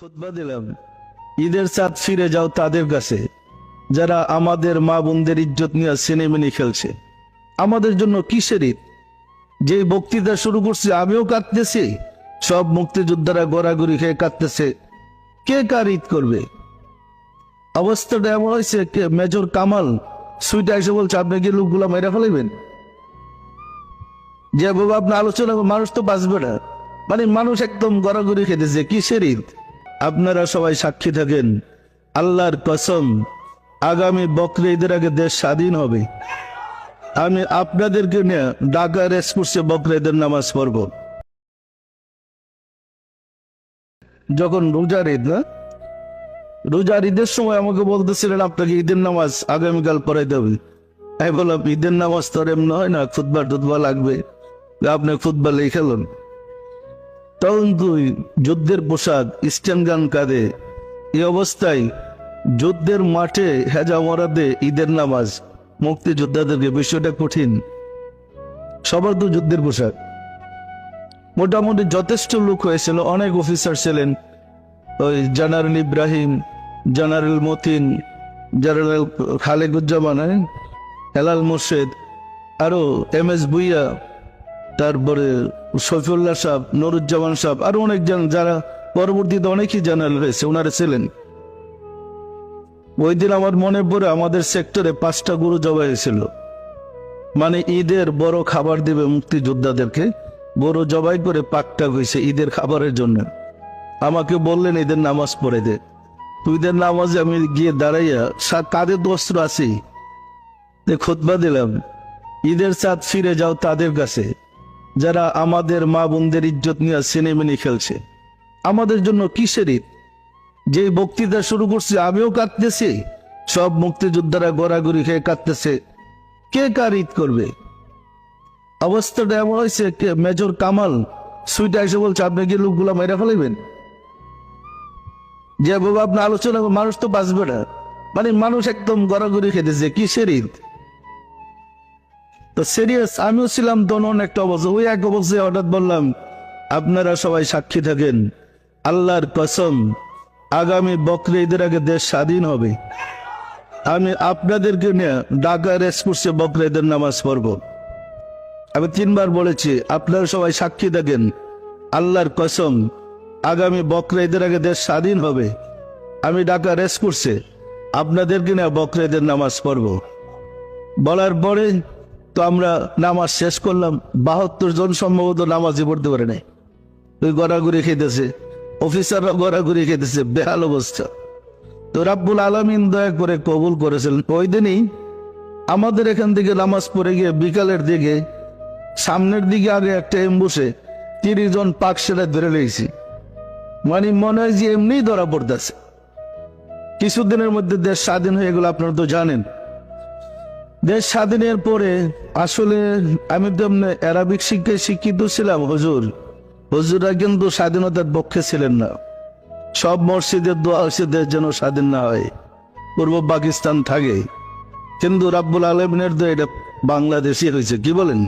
খুতবা দিলাম। ঈদের চাঁদ ফিরে যাও তাদের কাছে, যারা আমাদের মা বোনদের ইজ্জত নিয়ে সিনেমিনি খেলছে। আমাদের জন্য কিসের ঈদ? যে বক্তৃতা শুরু করছে, আমিও কাঁদতেছি। সব মুক্তিযোদ্ধারা গড়াগড়ি খেয়ে কাঁদতেছে। কে কার ঈদ করবে? অবস্থাটা এমন হয়েছে মেজর কামাল সুইটা এসে বলছে, আপনি কি লোকগুলা মেরে ফেলাইবেন? যে বাবা, আপনি আলোচনা, মানুষ তো বাঁচবে না। মানে মানুষ একদম গড়াগড়ি খেতেছে, কিসের ঈদ? আপনারা সবাই সাক্ষী থাকেন, আল্লাহর কসম, আগামী বকরে ঈদের আগে দেশ স্বাধীন হবে। আমি আপনাদেরকে নিয়ে ঢাকা রেসকোর্সে বকরে ঈদের নামাজ পড়ব। যখন রোজার ঈদ, না? রোজার ঈদের সময় আমাকে বলতেছিলেন, আপনাকে ঈদের নামাজ আগামীকাল পড়াইতে দেবে আমি বললাম, ঈদের নামাজ তো এমন হয় না খুদবা টুতবা লাগবে। আপনি খুদবা লিখেলেন তুই যুদ্ধের পোশাক স্ট্যান্ড গান কাঁধে এই অবস্থায় যুদ্ধের মাঠে হেজা মরাদে ঈদের নামাজ। মুক্তিযোদ্ধাদেরকে বিষয়টা কঠিন। সবার তো যুদ্ধের পোশাক। মোটামুটি যথেষ্ট লোক হয়েছিল। অনেক অফিসার ছিলেন। ওই general Ibrahim, general Matin, general Khalequzzaman হ্যাঁ? হেলাল মোর্শেদ, আরও এম এস ভুইয়া তারপরে শফিউল্লাহ সাহেব, নুরুজ্জামান সাহেব, আরও অনেকজন যারা পরবর্তীতে অনেকই জেনারেল হয়েছে ওনারা ছিলেন। ওই দিন আমার মনে পড়ে আমাদের সেক্টরে পাঁচটা গরু জবাই হয়েছিল। মানে ঈদের বড় খাবার দেবে মুক্তিযোদ্ধাদেরকে, গরু জবাই করে পাকটা হয়েছে ঈদের খাবারের জন্য। আমাকে বললেন, ঈদের নামাজ পড়ে দে। ঈদের নামাজে আমি গিয়ে দাঁড়াইয়া কাঁধে দস্ত্র আছি খুতবা দিলাম, ঈদের চাঁদ ফিরে যাও তাদের কাছে। যারা আমাদের মা বোনদের ইজ্জত নিয়ে সিনেমিনি খেলছে। আমাদের জন্য কিসের ঈদ? যে বক্তৃতা শুরু করছে, আমিও কাঁদতেছি। সব মুক্তিযোদ্ধারা গড়াগড়ি খেয়ে কাঁদতেছে। কে কার ঈদ করবে? অবস্থাটা এমন হয়েছে মেজর কামাল সুইটা এসে বলছে, আপনি কি লোকগুলা মেরে ফেলাইবেন? যে বাবা, আপনি আলোচনা, মানুষ তো বাঁচবে না। মানে মানুষ একদম গড়াগড়ি খেতেছে, কিসের ঈদ? তো সিরিয়াস আমিও ছিলাম তখন একটা অবস্থা। ওই এক অবস্থায় হঠাৎ বললাম, আপনারা সবাই সাক্ষী থাকেন। আল্লাহর কসম, আগামী বকরে ঈদের আগে দেশ স্বাধীন হবে। আমি আপনাদেরকে নিয়ে ঢাকা রেসকোর্সে বকরে ঈদের নামাজ পড়ব। আমি তিনবার বলেছি, আপনারা সবাই সাক্ষী থাকেন। আল্লাহর কসম, আগামী বকরে ঈদের আগে দেশ স্বাধীন হবে। আমি ঢাকা রেসকোর্সে আপনাদেরকে নিয়ে বকরে ঈদের নামাজ পড়ব। বলার পরে তো আমরা নামাজ শেষ করলাম, বাহাত্তর জন সম্ভবত নামাজই পড়তে পারে নাই। ওই গড়াগড়ি খেতেছে, অফিসাররা গড়াগড়ি খেতেছে, বেহাল অবস্থা। তো রাব্বুল আলমিন দয়া করে কবুল করেছিলেন ওই দিনই আমাদের এখান থেকে নামাজ পড়ে গিয়ে বিকালের দিকে, সামনের দিকে আগে একটা এম্বুসে তিরিশ জন পাক সেটা ধরে লেগেছি মানে মনে হয় যে এমনিই ধরা পড়তেছে। কিছুদিনের মধ্যে দেশ স্বাধীন হয়ে গেল, আপনারা তো জানেন। দেশ স্বাধীনের পরে আসলে আমি অ্যারাবিক শিক্ষায় শিক্ষিত ছিলাম, হজুর। হজুররা কিন্তু স্বাধীনতার পক্ষে ছিলেন না। সব মসজিদের দোয়া হয়েছে দেশ যেন স্বাধীন না হয়। পূর্ব পাকিস্তান থাকে। কিন্তু রাব্বুল আলমিনের তো এটা বাংলাদেশই হয়েছে কি বলেন?